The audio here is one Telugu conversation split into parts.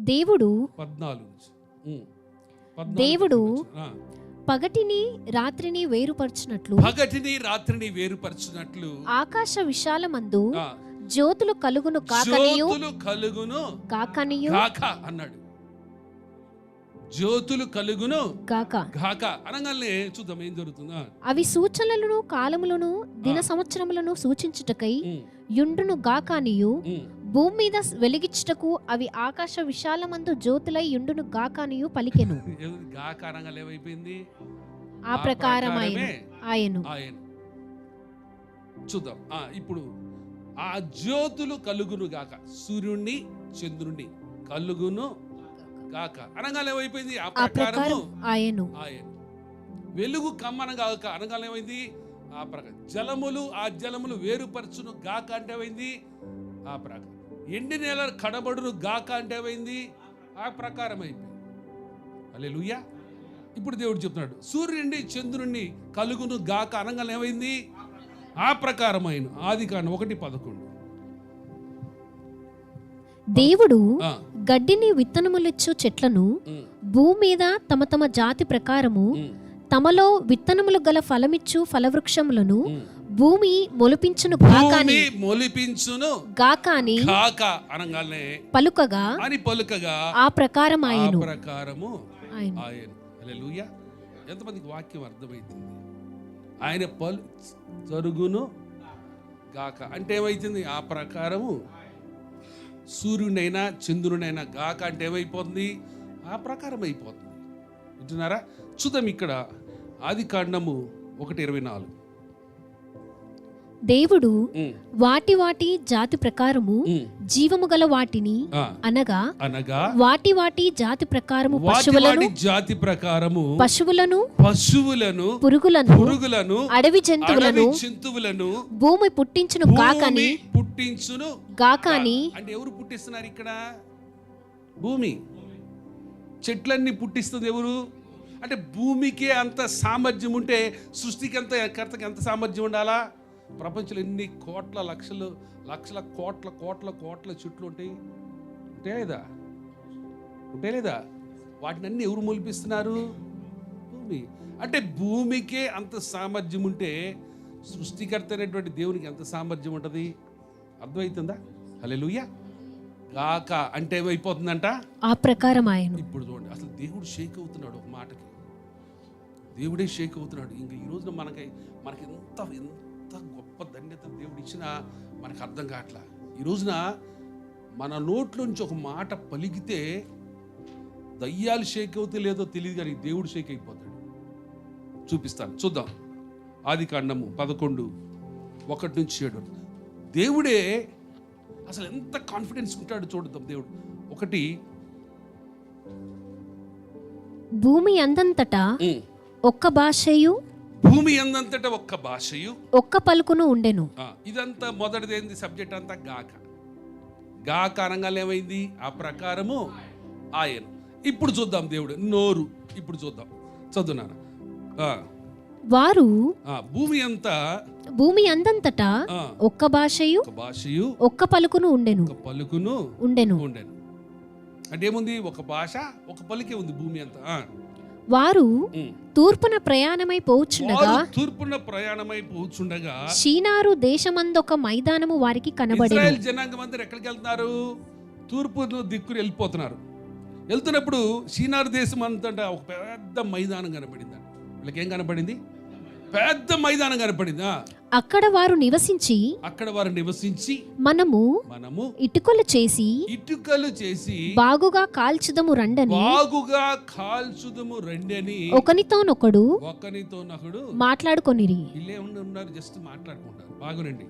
దేవుడు పద్నాలుగు దేవుడు. పగటిని రాత్రిని వేరుపరచినట్లు. పగటిని రాత్రిని వేరుపరచినట్లు. ఆకాశ విశాలమందు జ్యోతులు కలుగును కాకనియు. కలుగును కాకనియు. గాక అన్నాడు. జ్యోతులు కలుగును గాక. గాక అనగానే చూద్దాం ఏం జరుగుతుందా. అవి సూచనలను కాలములను దిన సంవత్సరములను సూచించుటకై యుండును గాకానియు భూమి మీద వెలిగించుటకు అవి ఆకాశ విశాలమందు జ్యోతులై యుండును గాకానియు పలికెను. అనగా ఆ ప్రకారం ఆయన ఆయను. ఆయన. చూద్దాం. ఆ ఇప్పుడు ఆ జ్యోతులు కలుగును గాక. సూర్యుణ్ణి చంద్రుణ్ణి కలుగును గాక. అనగానే ఏమైపోయింది? ఆ ప్రకారము ప్రకారం ఆయను. ఆయన. వెలుగు కమ్మన గాక. అనగానే ఏమైంది? ఆ ప్రకారం జలములు ఆ జలములు వేరుపరచును గాక అంటే ఏమైంది? ఆ ప్రకారం. ఎండి నేల కడబడును గాక అంటే ఏమైంది? ఆ ప్రకారం అయిపోయింది అలే ఇప్పుడు దేవుడు చెప్తున్నాడు సూర్యుడిని చంద్రుణ్ణి కలుగును గాక అనగానే ఏమైంది? ఆ ప్రకారమైన ఆది కాండం ఒకటి పదకొండు. దేవుడు గడ్డిని విత్తనములిచ్చు చెట్లను భూమి మీద తమ తమ జాతి ప్రకారము తమలో విత్తనములు గల ఫలమిచ్చు ఫలవృక్షములను. భూమి మొలిపించును గాకాని. మొలిపించును గాకాని కాక అనగానే పలుకగా అని పలుకగా ఆ ప్రకారం ఆయను. ప్రకారము ఆయన. హల్లెలూయా. ఎంతమందికి వాక్యం అర్థమవుతుంది ఆయన పలు జరుగును గాక. అంటే ఏమైతుంది? ఆ ప్రకారము సూర్యుడైనా చంద్రుడైనా గాక అంటే ఏమైపోతుంది? ఆ ప్రకారం అయిపోతుంది వింటున్నారా? చూద్దాం ఇక్కడ ఆది కాండము ఒకటి ఇరవై నాలుగు. దేవుడు వాటి వాటి జాతి ప్రకారము జీవము గల వాటిని అనగా అనగా వాటి వాటి జాతి ప్రకారము పశువులను జాతి ప్రకారము పశువులను పశువులను పురుగులను పురుగులను అడవి జంతువులను జంతువులను భూమి పుట్టించును భూమి పుట్టించును గాకాని అంటే ఎవరు పుట్టిస్తున్నారు ఇక్కడ? భూమి. చెట్లన్నీ పుట్టిస్తుంది ఎవరు? అంటే భూమికి అంత సామర్థ్యం ఉంటే సృష్టికి అంత కర్తకి ఎంత సామర్థ్యం ఉండాలా? ప్రపంచంలో ఎన్ని కోట్ల లక్షలు లక్షల కోట్ల కోట్ల కోట్ల చెట్లు ఉంటాయి? ఉంటే లేదా? ఉంటే లేదా? వాటిని అన్ని ఎవరు మొలిపిస్తున్నారు? భూమి. అంటే భూమికే అంత సామర్థ్యం ఉంటే సృష్టికర్త అయినటువంటి దేవునికి ఎంత సామర్థ్యం ఉంటుంది? అర్థమవుతుందా హల్లెలూయా. గాక అంటే ఏమైపోతుందంట? ఆ ప్రకారం ఆయను. ఇప్పుడు చూడండి అసలు దేవుడు షేక్ అవుతున్నాడు ఒక మాటకి. దేవుడే షేక్ అవుతున్నాడు. ఇంకా ఈ రోజున మనకి మనకి ఎంత ఎంత గొప్ప ధన్యత దేవుడు ఇచ్చినా మనకు అర్థం కావట్లా? ఈ రోజున మన నోట్లోంచి ఒక మాట పలికితే దయ్యాలు షేక్ అవుతే లేదో తెలియదు కానీ దేవుడు షేక్ అయిపోతాడు. చూపిస్తాను. చూద్దాం. ఆది కాండము పదకొండు ఒకటి నుంచి ఏడు. దేవుడే అసలు ఎంత కాన్ఫిడెన్స్ ఉంటాడు చూడదాం దేవుడు. ఒకటి భూమి అందంతటా ఒక్క భాషయు భూమి ఎందంతటా ఒక్క భాషయు. ఒక్క పలుకును ఉండెను. ఇదంతా మొదటిదేంది సబ్జెక్ట్ అంతా గాక. గాక అనగానే ఏమైంది? ఆ ప్రకారము ఆయన. ఇప్పుడు చూద్దాం దేవుడు. నోరు. ఇప్పుడు చూద్దాం. చదువునాను వారు భూమి అంతా భూమి అందంతటా ఒక్క భాషయు భాషయు ఒక్క పలుకును ఉండెను. ఒక పలుకును ఉండెను. ఉండేను. అంటే ఏముంది? ఒక భాష ఒక పలికే ఉంది భూమి అంతా. ఆ, వారు. తూర్పున ప్రయాణమై పోవుచుండగా తూర్పున ప్రయాణమై పోచుండగా షీనారు దేశమందొక మైదానము వారికి కనబడెను. ఇజ్రాయెల్ జనాంగం అందరూ ఎక్కడికి వెళ్తున్నారు తూర్పు దిక్కుని వెళ్ళిపోతున్నారు. వెళ్తున్నప్పుడు షీనార్ దేశం అంతటా ఒక పెద్ద మైదానం కనపడింది వీళ్ళకి ఏం కనపడింది పెద్ద మైదానం కనపడింది? అక్కడ వారు నివసించి అక్కడ వారు నివసించి మనము మనము ఇటుకలు చేసి ఇటుకలు చేసి బాగుగా కాల్చుదము రండని బాగుగా కాల్చుదము రండి అని ఒకనితోనొకడు ఒకనితో నకుడు మాట్లాడుకొనిరి ఉండి ఉన్నారు జస్ట్ మాట్లాడుకుంటారు. బాగునండి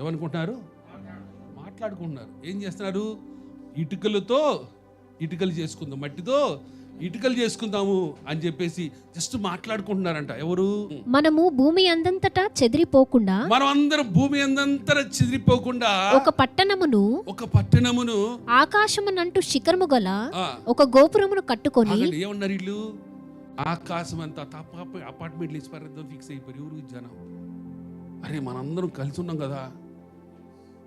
ఏమనుకుంటున్నారు మాట్లాడుకుంటున్నారు. ఏం చేస్తున్నారు? ఇటుకలతో ఇటుకలు చేసుకుందాం మట్టితో ఇటుకలు చేసుకుందాము అని చెప్పేసి జస్ట్ మాట్లాడుకుంటున్నారంట. ఎవరు? మనము భూమి అందంతటా చెదిరిపోకుండా మనం అందరం భూమి అందంతర చెదిరిపోకుండా ఒక పట్టణమును ఒక పట్టణమును ఆకాశమునంటూ శిఖరము గల ఒక గోపురమును కట్టుకొని ఏమన్నారు వీళ్ళు? ఆకాశం అంతా తప్ప అపార్ట్మెంట్లు ఇచ్చి పరిద్దాం ఫిక్స్ అయిపోయి ఎవరు జనం? అరే మనందరం కలిసి ఉన్నాం కదా.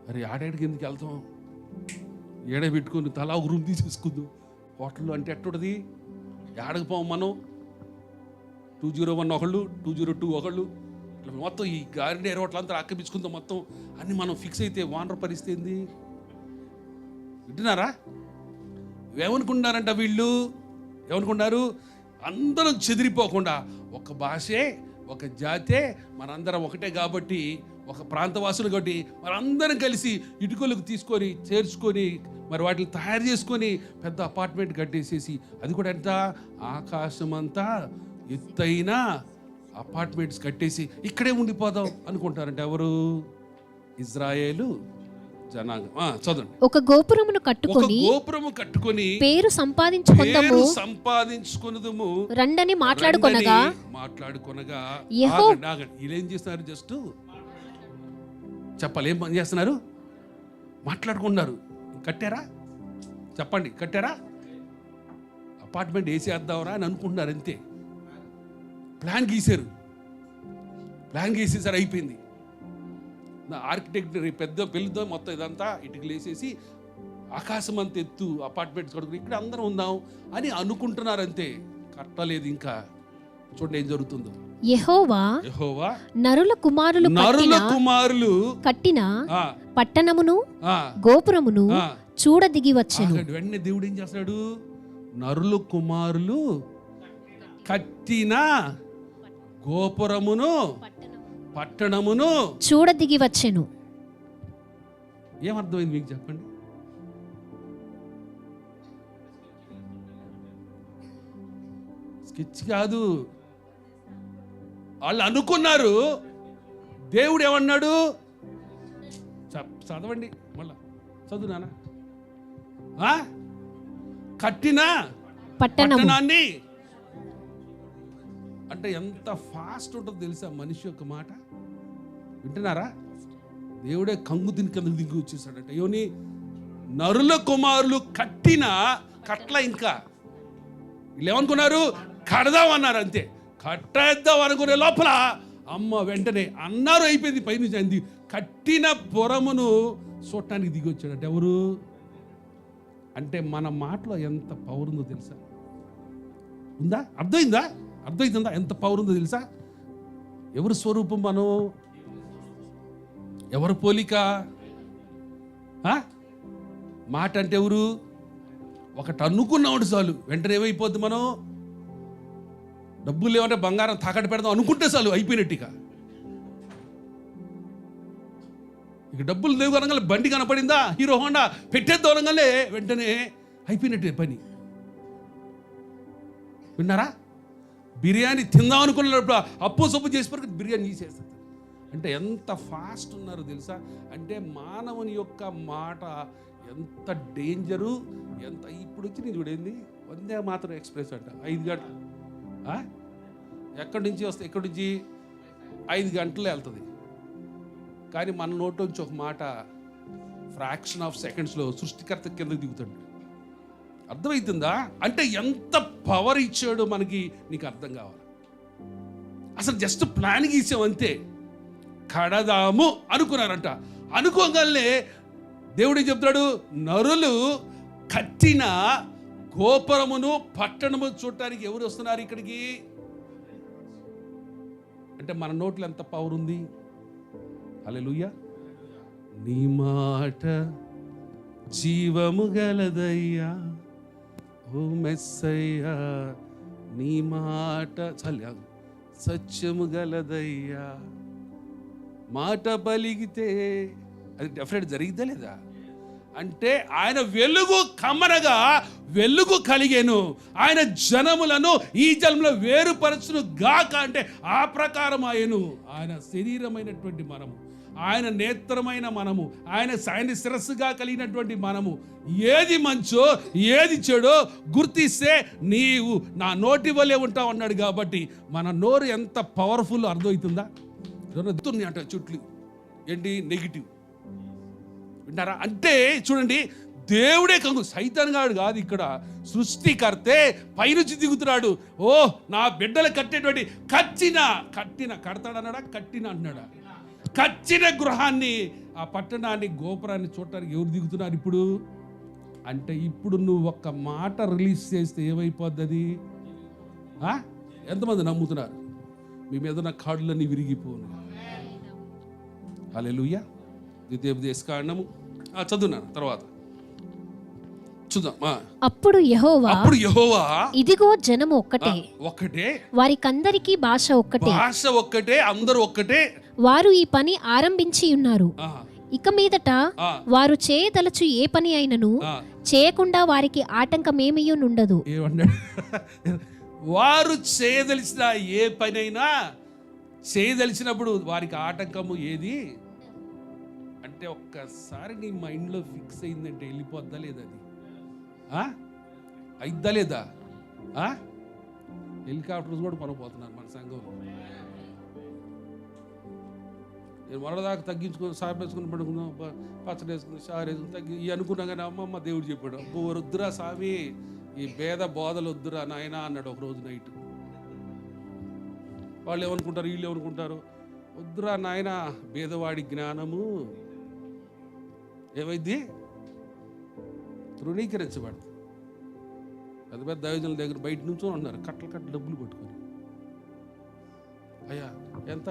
అరే ఆడేడికి ఎందుకు వెళ్తాం? ఏడ పెట్టుకొని తలా ఒక రూమ్ తీసేసుకుందాం. హోటల్లో అంటే ఎట్టుడది ఏడకు పోం మనం? టూ జీరో వన్ ఒకళ్ళు టూ జీరో టూ ఒకళ్ళు. ఇట్లా మొత్తం ఈ గారిడే హోటల్ అంతా మొత్తం. అన్ని మనం ఫిక్స్ అయితే వానర్ పరిస్థితి ఏంది? వింటున్నారా? ఏమనుకున్నారంట వీళ్ళు? ఏమనుకున్నారు అందరం చెదిరిపోకుండా ఒక భాషే ఒక జాతే మనందరం ఒకటే కాబట్టి ఒక ప్రాంతవాసులు కాబట్టి మనందరం కలిసి ఇటుకలకు తీసుకొని చేర్చుకొని మరి వాటిని తయారు చేసుకొని పెద్ద అపార్ట్మెంట్ కట్టేసేసి అది కూడా ఎంత? ఆకాశం అంతా ఎత్తైన అపార్ట్మెంట్స్ కట్టేసి ఇక్కడే ఉండిపోదాం అనుకుంటారంట ఎవరు? ఇజ్రాయేలు చదవండి. ఒక గోపురమును కట్టుకొని గోపురము కట్టుకొని పేరు సంపాదించుకుందాము. సంపాదించుకున్నదము రండని మాట్లాడుకొనగా మాట్లాడుకొనగా. ఏం చేస్తున్నారు? జస్ట్ చెప్పాలి. ఏం పని చేస్తున్నారు? మాట్లాడుకుంటున్నారు. కట్టారా? చెప్పండి కట్టారా? అపార్ట్మెంట్ వేసేద్దామరా అని అనుకుంటున్నారు అంతే. ప్లాన్ గీశారు. ప్లాన్ గీసేసారు అయిపోయింది. నా ఆర్కిటెక్ట్ పెద్ద పెళ్ళితో మొత్తం ఇదంతా ఇటుకలు వేసేసి ఆకాశం అంత ఎత్తు అపార్ట్మెంట్స్ కడుకుని ఇక్కడ అందరం ఉందాం అని అనుకుంటున్నారు అంతే. కట్టలేదు ఇంకా. చూడండి ఏం జరుగుతుందో. యెహోవా యెహోవా నరుల కుమారులు నరుల కుమారులు కట్టిన పట్టణమును గోపురమును ఆ, చూడ దిగి వచ్చెను. వెంటనే దేవుడు ఏం చేస్తాడు? నరుల కుమారులు కట్టిన గోపురమును పట్టణమును చూడ దిగి వచ్చెను. ఏమర్థమైంది మీకు చెప్పండి? స్కెచ్ కాదు. వాళ్ళు అనుకున్నారు. దేవుడు ఏమన్నాడు? చదవండి మళ్ళా. చదువు నాన్న. ఆ? కట్టిన? పట్టణాన్ని? అంటే ఎంత ఫాస్ట్ ఉంటుందో తెలుసా మనిషి యొక్క మాట? వింటున్నారా? దేవుడే కంగు తిని కిందకు దిగి వచ్చేసాడట. యోని నరుల కుమారులు కట్టిన కట్ల ఇంకా. వీళ్ళు ఏమనుకున్నారు? కడదాం అన్నారు అంతే. కట్టేద్దాం అనుకునే లోపల అమ్మ వెంటనే అన్నారు అయిపోయింది పైనుంచి అంది కట్టిన పొరమును చూడటానికి దిగి వచ్చాడట. ఎవరు? అంటే మన మాటలో ఎంత పవర్ ఉందో తెలుసా? ఉందా? అర్థమైందా? అర్థమవుతుందా ఎంత పవర్ ఉందో తెలుసా? ఎవరి స్వరూపం మనం? ఎవరు పోలిక? మాట అంటే ఎవరు? ఒకటి అనుకున్నాడు చాలు. వెంటనే ఏమైపోద్ది మనం? డబ్బులు లేవంటే బంగారం తాకట్టు పెడదాం అనుకుంటే చాలు అయిపోయినట్టు ఇక ఇక డబ్బులు లేవు అనగానే బండి కనపడిందా? హీరో హోండా పెట్టేద్దాం అనగానే వెంటనే అయిపోయినట్టే పని. విన్నారా? బిర్యానీ తిందాం అనుకున్నప్పుడు అప్పు సొప్పు చేసి బిర్యానీ తీసేస్తుంది అంటే ఎంత ఫాస్ట్ ఉన్నారో తెలుసా? అంటే మానవుని యొక్క మాట ఎంత డేంజరు ఎంత ఇప్పుడు వచ్చి నేను చూడేంది వందే మాత్రం ఎక్స్ప్రెస్ అంట. ఐదు గంటలు. ఎక్కడి నుంచి వస్తే ఎక్కడి నుంచి? ఐదు గంటలు వెళ్తుంది. కానీ మన నోటి నుంచి ఒక మాట ఫ్రాక్షన్ ఆఫ్ సెకండ్స్లో సృష్టికర్త కిందకి దిగుతాడు. అర్థమవుతుందా అంటే ఎంత పవర్ ఇచ్చాడో మనకి నీకు అర్థం కావాలి. అసలు జస్ట్ ప్లాన్ గీసాం అంతే కడదాము అనుకున్నారంట. అనుకోగలనే దేవుడు చెప్తాడు? నరులు కట్టిన గోపురమును పట్టణము చూడటానికి ఎవరు వస్తున్నారు ఇక్కడికి? అంటే మన నోట్లో ఎంత పవర్ ఉంది? అలెలుయ్య నీ మాట జీవము గలదయ్యా ఓ మెస్సయ్యా నీ మాట చాలు సత్యము గలదయ్యా. మాట పలిగితే అది డెఫినెట్ జరిగిద్దా లేదా? అంటే ఆయన వెలుగు కమరగా వెలుగు కలిగేను. ఆయన జనములను ఈ జన్మలో వేరుపరచును గాక అంటే ఆ ప్రకారం ఆయను ఆయన శరీరమైనటువంటి మనము ఆయన నేత్రమైన మనము ఆయన ఆయన శిరస్సుగా కలిగినటువంటి మనము. ఏది మంచో ఏది చెడో గుర్తిస్తే నీవు నా నోటి వలె ఉంటావు అన్నాడు కాబట్టి మన నోరు ఎంత పవర్ఫుల్ అర్థమవుతుందా? ఎత్తున్నాయి అంట చుట్లు. ఏంటి? నెగిటివ్ వింటారా అంటే చూడండి దేవుడే కంగు సైతాన్ గాడు కాదు ఇక్కడ. సృష్టికర్తే పైనుంచి దిగుతున్నాడు. ఓ నా బిడ్డలు కట్టేటువంటి కచ్చిన కట్టిన కడతాడన్నాడా? కట్టిన అంటున్నాడా? కచ్చిన గృహాన్ని ఆ పట్టణాన్ని గోపురాన్ని చూడటానికి ఎవరు దిగుతున్నారు ఇప్పుడు? అంటే ఇప్పుడు నువ్వు ఒక్క మాట రిలీజ్ చేస్తే ఏమైపోద్ది? ఎంతమంది నమ్ముతున్నారు? మీ మీద ఉన్న కాళ్ళన్నీ విరిగిపోను. అలెలుయ్య ద్వితీయోపదేశ ఆ, చదువున్నాను తర్వాత? చూద్దాం. అప్పుడు యెహోవా అప్పుడు యెహోవా ఇదిగో జనము ఒక్కటే. ఒక్కటే. వారికందరికీ భాష ఒక్కటే. భాష ఒక్కటే అందరూ ఒక్కటే. వారు ఈ పని ఆరంభించి ఉన్నారు. ఇక మీదట వారు చేయదలచు ఏ పని అయినను. చేయకుండా వారికి ఆటంకమేమియూ నుండదు ఏమన్నాడు వారు చేయదలిచిన ఏ పనైనా చేయదలిచినప్పుడు వారికి ఆటంకము ఏది? అంటే ఒక్కసారి నీ మైండ్లో ఫిక్స్ అయిందంటే వెళ్ళిపోద్దా లేదా అది? అయిద్దా లేదా? హెలికాప్టర్స్ కూడా కొనపోతున్నారు మన సంఘంలో నేను మొదటిదాకా తగ్గించుకొని సార్ వేసుకుని పడుకున్నాం పచ్చడి వేసుకుని షార్ వేసుకుని తగ్గి ఇవి అనుకున్నా కానీ అమ్మమ్మ దేవుడు చెప్పాడు అబ్బో వద్దురా స్వామి ఈ భేద బోధలు వద్దురా నాయన అన్నాడు ఒక రోజు నైట్. వాళ్ళు ఏమనుకుంటారు వీళ్ళు ఏమనుకుంటారు వద్దురా నాయన భేదవాడి జ్ఞానము ఏమైంది? తృణీకరించబడదు పెద్ద పెద్ద దైవజనుల దగ్గర బయట నుంచో ఉన్నారు కట్టలు కట్టలు డబ్బులు పట్టుకొని. అయ్యా ఎంత?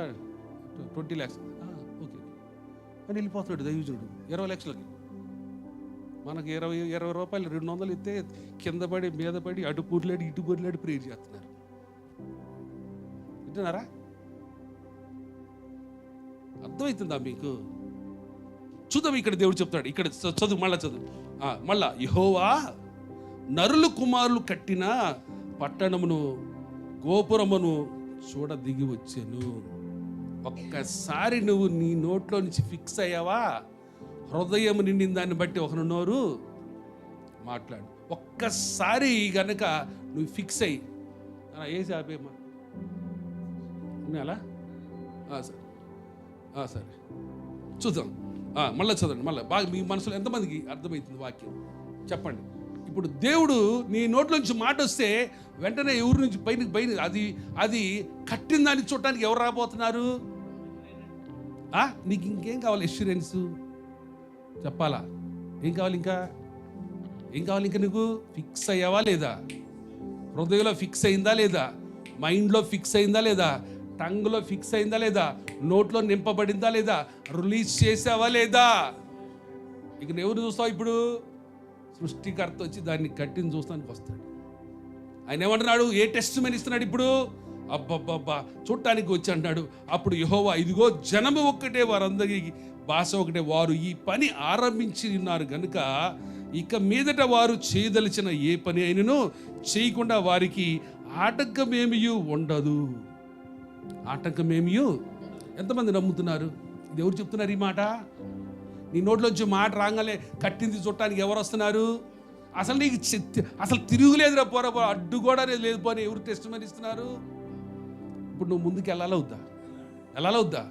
ట్వంటీ ల్యాక్స్. ఓకే అని వెళ్ళిపోతున్నాడు దైవజనుడు ఇరవై లక్షలకి. మనకి ఇరవై ఇరవై రూపాయలు రెండు వందలు ఇస్తే కింద పడి మీద పడి అటు పూర్లాడి ఇటు పూర్లాడి ప్రేర్ చేస్తున్నారు. వింటున్నారా? అర్థమవుతుందా మీకు? చూద్దాం ఇక్కడ దేవుడు చెప్తాడు ఇక్కడ చదువు మళ్ళా చదువు. మళ్ళా యహోవా నరులు కుమారులు కట్టిన పట్టణమును గోపురమును చూడ దిగి వచ్చాను. ఒక్కసారి నువ్వు నీ నోట్లో నుంచి ఫిక్స్ అయ్యావా? హృదయం నిండిన దాన్ని బట్టి ఒకరు నోరు మాట్లాడు. ఒక్కసారి గనక నువ్వు ఫిక్స్ అయ్యి అలా వేసి ఆపేమా అలా? సరే. సరే. చూద్దాం. మళ్ళీ చదవండి మళ్ళీ. బాగా మీ మనసులో ఎంతమందికి అర్థమవుతుంది వాక్యం? చెప్పండి. ఇప్పుడు దేవుడు నీ నోట్లోంచి మాట వస్తే వెంటనే ఎవరి నుంచి పైన పైన అది అది కట్టిన దాన్ని చూడటానికి ఎవరు రాబోతున్నారు? ఆ, నీకు ఇంకేం కావాలి ఎష్యూరెన్స్ చెప్పాలా? ఏం కావాలి ఇంకా? ఏం కావాలి ఇంకా నీకు? ఫిక్స్ అయ్యావా లేదా? హృదయంలో ఫిక్స్ అయిందా లేదా? మైండ్లో ఫిక్స్ అయిందా లేదా? టంగ్లో ఫిక్స్ అయిందా లేదా? నోట్లో నింపబడిందా లేదా? రిలీజ్ చేసావా లేదా? ఇక ఎవరు చూస్తావు ఇప్పుడు? సృష్టికర్త వచ్చి దాన్ని కట్టిన చూస్తానికి వస్తాడు. ఆయన ఏమంటున్నాడు? ఏ టెస్ట్ మెన్ ఇస్తున్నాడు ఇప్పుడు? అబ్బబ్బబ్బా చూడటానికి వచ్చి అంటున్నాడు. అప్పుడు యహోవా ఇదిగో జనము ఒక్కటే వారందరికీ భాష ఒకటే. వారు ఈ పని ఆరంభించి ఉన్నారు కనుక ఇక మీదట వారు చేయదలిచిన ఏ పని అయినను చేయకుండా వారికి ఆటంకమేమీ ఉండదు. ఆటంకమేమీ ఎంతమంది నమ్ముతున్నారు? ఇది ఎవరు చెప్తున్నారు ఈ మాట? నీ నోట్లోంచి మాట రాగానే కట్టింది చుట్టానికి ఎవరు వస్తున్నారు? అసలు నీకు అసలు తిరుగులేదురా పోరా పోరా అడ్డు కూడా లేదు పోనీ. ఎవరు టెస్ట్ మరి ఇస్తున్నారు? ఇప్పుడు నువ్వు ముందుకు వెళ్ళాలవుద్దా వద్దా? వద్దా?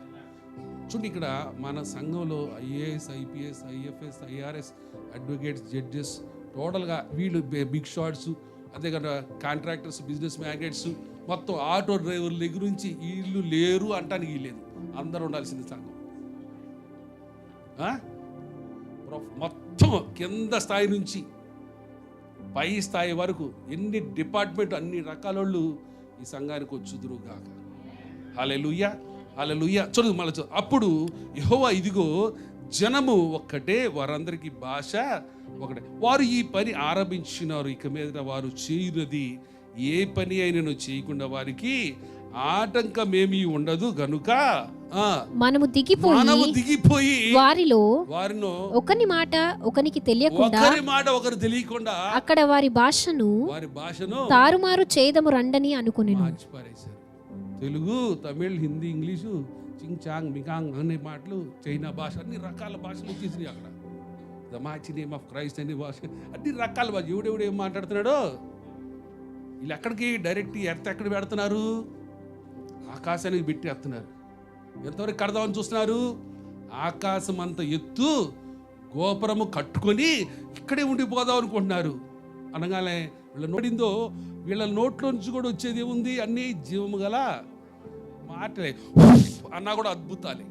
చూడండి ఇక్కడ మన సంఘంలో IAS IPS IFS IRS advocates judges టోటల్గా వీళ్ళు బిగ్ షాట్స్ అదే కదా కాంట్రాక్టర్స్ బిజినెస్ మ్యాగ్నెట్స్ మొత్తం ఆటో డ్రైవర్ల దగ్గర నుంచి వీళ్ళు లేరు అంటానికి వీలేదు అందరూ ఉండాల్సింది సంఘం. మొత్తం కింద స్థాయి నుంచి పై స్థాయి వరకు ఎన్ని డిపార్ట్మెంట్ అన్ని రకాల వాళ్ళు ఈ సంఘానికి వచ్చుదురు గాక. హాలెలుయ్య హాలెలుయ్య చూడదు మళ్ళీ చూ అప్పుడు యహోవా ఇదిగో జనము ఒక్కటే వారందరికీ భాష ఒకటే. వారు ఈ పని ఆరంభించినారు. ఇక మీద వారు చేయునది ఏ పని అయినను చేయకుండా వారికి ఆటంకమేమీ ఉండదు గనుక మనము దిగిపోయి మానవు దిగిపోయి వారిలో వారిను ఒకని మాట ఒకనికి తెలియకుండా ఒకరి మాట ఒకరు తెలియకుండా అక్కడ వారి భాషను వారి భాషను తారుమారు చేయదము రండని అనుకునేను. తెలుగు తమిళ్ హిందీ ఇంగ్లీషు చింగ్ చాంగ్ మికాంగ్ అనే మాటలు చైనా భాష అన్ని రకాల భాషలు వచ్చేసినాయి అక్కడ. ద మాచి నేమ్ ఆఫ్ క్రైస్ట్ అనే భాష అన్ని రకాల భాష. ఎవడెవడు ఏం మాట్లాడుతున్నాడో? వీళ్ళు ఎక్కడికి? డైరెక్ట్ ఎర్త్ ఎక్కడ పెడుతున్నారు? ఆకాశానికి పెట్టి వేస్తున్నారు ఎంతవరకు కడదామని చూస్తున్నారు? ఆకాశం అంత ఎత్తు గోపురము కట్టుకొని ఇక్కడే ఉండిపోదాం అనుకుంటున్నారు. అనగానే వీళ్ళ నోడిందో వీళ్ళ నోట్లో నుంచి కూడా వచ్చేది ఏముంది? అన్నీ జీవము గల మాటలే. అన్నా కూడా అద్భుతాలే.